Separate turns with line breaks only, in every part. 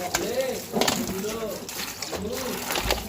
네. 네.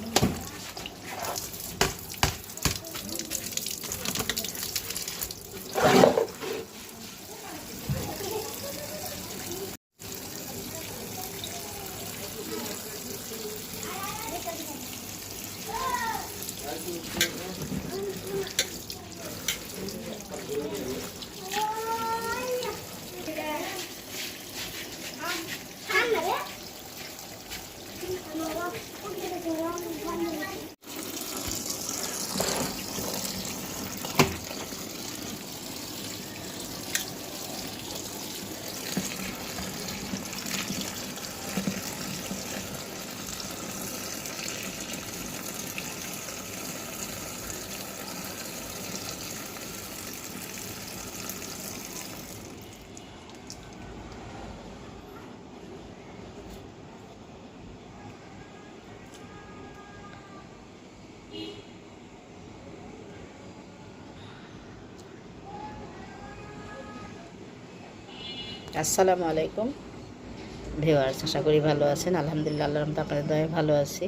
আসসালামু আলাইকুম। ভিওয়ার্স আশা করি ভালো আছেন। আলহামদুলিল্লাহ আল্লাহ রহমতে আপনাদের দয়ে ভালো আছি।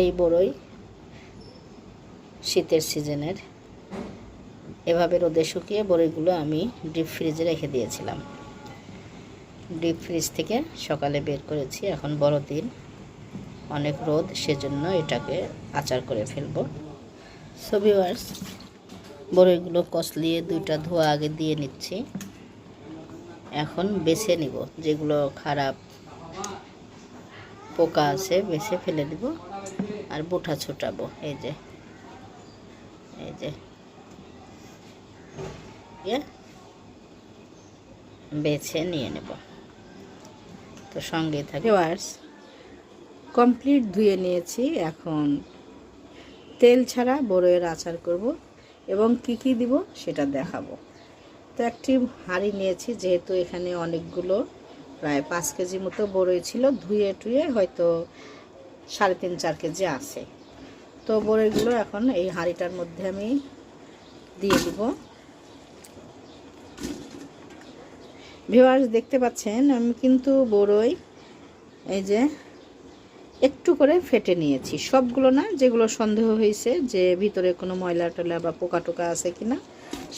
এই বড়ই শীতের সিজনের। এভাবে রোদে শুকিয়ে বড়ইগুলো আমি ডিপ ফ্রিজে রেখে দিয়েছিলাম। ডিপ ফ্রিজ থেকে সকালে বের করেছি, এখন বড় দিন। অনেক রোদ, সেজন্য এটাকে আচার করে ফেলব। সো ভিওয়ার্স বড়ইগুলো কসলিয়ে দুইটা ধোয়া আগে দিয়ে নিচ্ছি। এখন বেছে নিব। যেগুলো খারাপ পোকা আছে বেছে ফেলে দিব আর বুঠা ছোটাবো। এই যে এই যে। বেছে নিয়ে নেব। তো সঙ্গে থাকে। ওয়ার্স কমপ্লিট ধুয়ে নিয়েছি। এখন তেল ছাড়া বড়ের আচার করব এবং কি কি দিব সেটা দেখাবো। তো একটি হাঁড়ি নিয়েছি, যেহেতু এখানে অনেকগুলো, প্রায় পাঁচ কেজি মতো বড়ই ছিল, ধুয়ে টুয়ে হয়তো সাড়ে তিন, চার কেজি আছে। তো বড়ইগুলো এখন এই হাঁড়িটার মধ্যে আমি দিয়ে দিব। ভিউয়ার্স, দেখতে পাচ্ছেন, আমি কিন্তু বড়ই এই যে একটু করে ফেটে নিয়েছি। সবগুলো না, যেগুলো সন্দেহ হয়েছে যে ভিতরে কোনো ময়লা টয়লা বা পোকা টোকা আছে কিনা,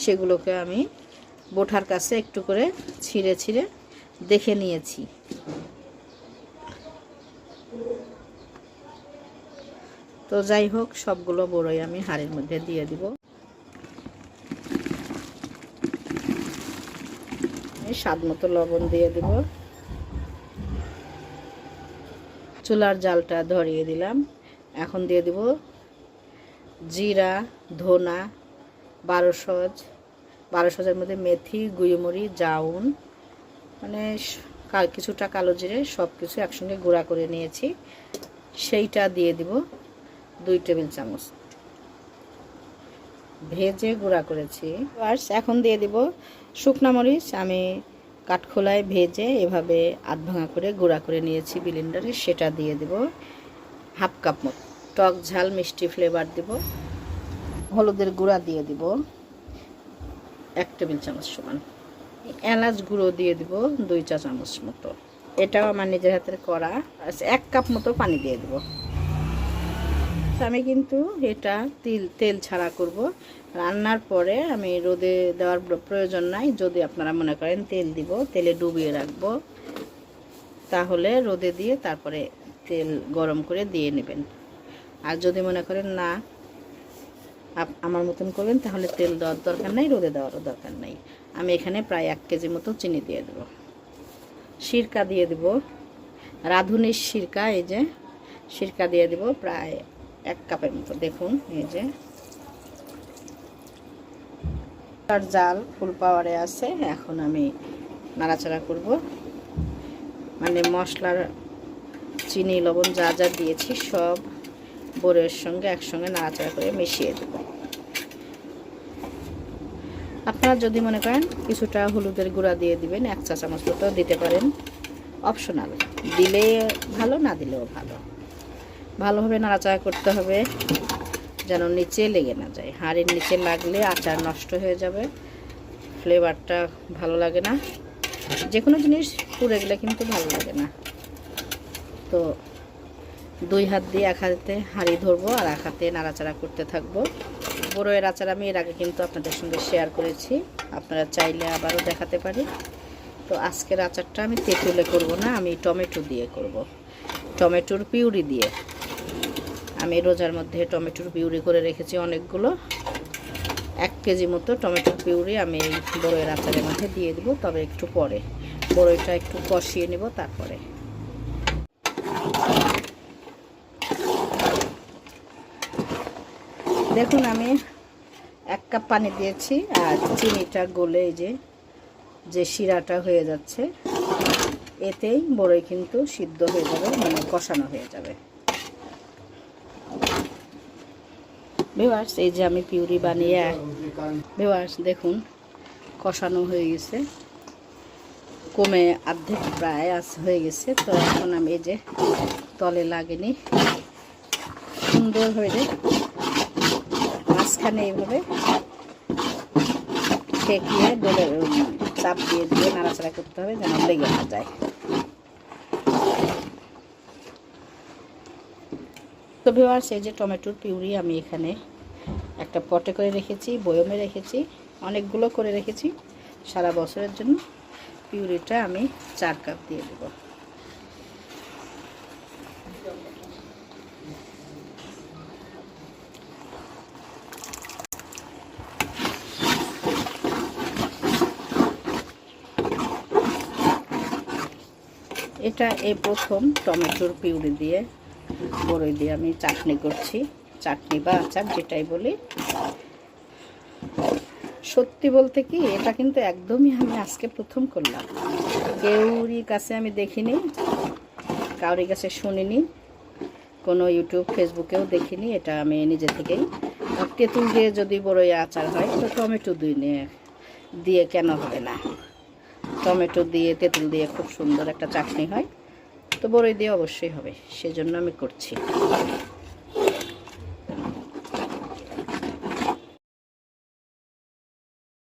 সেগুলোকে আমি বোঠার কাছে একটু করে ছিঁড়ে ছিঁড়ে দেখে নিয়েছি। তো যাই হোক, সবগুলো বড়ই আমি হাড়ির মধ্যে দিয়ে দিব। স্বাদ মতো লবণ দিয়ে দিব। চুলার জালটা ধরিয়ে দিলাম। এখন দিয়ে দিব জিরা, ধনা, বারো সজ বারো সজের মধ্যে মেথি, গুঁড়োমুড়ি, জাউন মানে কিছুটা কালো জিরে সব কিছু একসঙ্গে গুঁড়া করে নিয়েছি। সেইটা দিয়ে দিব দুই টেবিল চামচ। ভেজে গুঁড়া করেছি। আর এখন দিয়ে দিব শুকনা মরিচ। আমি কাঠখোলায় ভেজে এভাবে আধ ভাঙা করে গুঁড়া করে নিয়েছি বিলিন্ডারে। সেটা দিয়ে দিব হাফ কাপ মতো। টক ঝাল, মিষ্টি ফ্লেভার দিব। হলুদের গুঁড়া দিয়ে দিব। এক টেবিল চামচ সমান। এলাচ গুঁড়ো দিয়ে দিব দুই চা চামচ মতো। এটাও আমার নিজের হাতের করা এক কাপ মতো পানি দিয়ে দেব। আমি কিন্তু এটা তিল, তেল ছাড়া করব। রান্নার পরে আমি রোদে দেওয়ার প্রয়োজন নাই। যদি আপনারা মনে করেন তেল দিব, তেলে ডুবিয়ে রাখব, তাহলে রোদে দিয়ে তারপরে তেল গরম করে দিয়ে নেবেন। আর যদি মনে করেন না আমার মতন করবেন তাহলে তেল দেওয়ার দরকার নাই, রোদে দেওয়ারও দরকার নাই। আমি এখানে প্রায় এক কেজি মতো চিনি দিয়ে দেব। সিরকা দিয়ে দেব। রাঁধুনির সিরকা, এই যে সিরকা দিয়ে দেব প্রায় এক কাপের মতো। দেখুন, এই যে। তার জাল ফুল পাওয়ারে আছে, এখন আমি নাড়াচাড়া করব। মানে মশলার, চিনি, লবণ যা যা দিয়েছি সব বড়ের সঙ্গে একসঙ্গে নাড়াচাড়া করে মিশিয়ে দেব। আপনারা যদি মনে করেন কিছুটা হলুদের গুঁড়া দিয়ে দিবেন, এক চা চামচ মতো দিতে পারেন। অপশনাল দিলে ভালো, না দিলেও ভালো। ভালোভাবে নাড়াচাড়া করতে হবে, যেন নিচে লেগে না যায়। হাড়ির নিচে লাগলে আচার নষ্ট হয়ে যাবে। ফ্লেভারটা ভালো লাগে না। যে কোনো জিনিস পুড়ে গেলে কিন্তু ভালো লাগে না। তো দুই হাত দিয়ে এক হাতে হাঁড়ি ধরবো আর এক হাতে নাড়াচাড়া করতে থাকব। বড়োয়ের আচার আমি এর আগে কিন্তু আপনাদের সঙ্গে শেয়ার করেছি। আপনারা চাইলে আবারও দেখাতে পারি। তো আজকের আচারটা আমি তেঁতুলে করব না, আমি টমেটো দিয়ে করব। টমেটোর পিউরি দিয়ে। আমি রোজার মধ্যে টমেটোর পিউরি করে রেখেছি অনেকগুলো। এক কেজি মতো টমেটোর পিউরি আমি এই বড়ইয়ের আচারের মধ্যে দিয়ে দেবো, তবে একটু পরে। বড়ইটা একটু কষিয়ে নেব, তারপরে দেখুন, আমি এক কাপ পানি দিয়েছি আর চিনিটা গলে যে যে শিরাটা হয়ে যাচ্ছে, এতেই বড়ই কিন্তু সিদ্ধ হয়ে যাবে মানে কষানো হয়ে যাবে। ভিওয়ার্স এই যে আমি পিউরি বানিয়ে ভিওয়ার্স দেখুন, কষানো হয়ে গেছে। কমে অর্ধেক প্রায় আস হয়ে গেছে, তো এখন আমি এই যে তলে লাগেনি। সুন্দর হয়ে যায়। মাঝখানে এইভাবে ঠেকিয়ে ডলে চাপ দিয়ে দিয়ে নাড়াচাড়া করতে হবে যেন লেগে না যায়। তো ভিওয়ার্স এই যে টমেটোর পিউরি আমি এখানে একটা পটে করে রেখেছি, বয়মে রেখেছি, অনেকগুলো করে রেখেছি। সারা বছরের জন্য পিউরিটা আমি চার কাপ দিয়ে দেব। এটা এই প্রথম টমেটোর পিউরি দিয়ে, বড়ই দিয়ে আমি চাটনি করছি। চাটনি বা আচার যেটাই বলি। সত্যি বলতে কি, এটা কিন্তু একদমই আমি আজকে প্রথম করলাম। কেউরই কাছে আমি দেখিনি, কাউরি কাছে শুনিনি, কোনো ইউটিউব, ফেসবুকেও দেখিনি, এটা আমি নিজে থেকেই। তেঁতুল দিয়ে যদি বড়ই আচার হয়, তো টমেটো দুই নিয়ে, দিয়ে কেন হবে না? টমেটো দিয়ে, তেঁতুল দিয়ে খুব সুন্দর একটা চাটনি হয়। তো বড়ই দিয়ে অবশ্যই হবে, সেজন্য আমি করছি।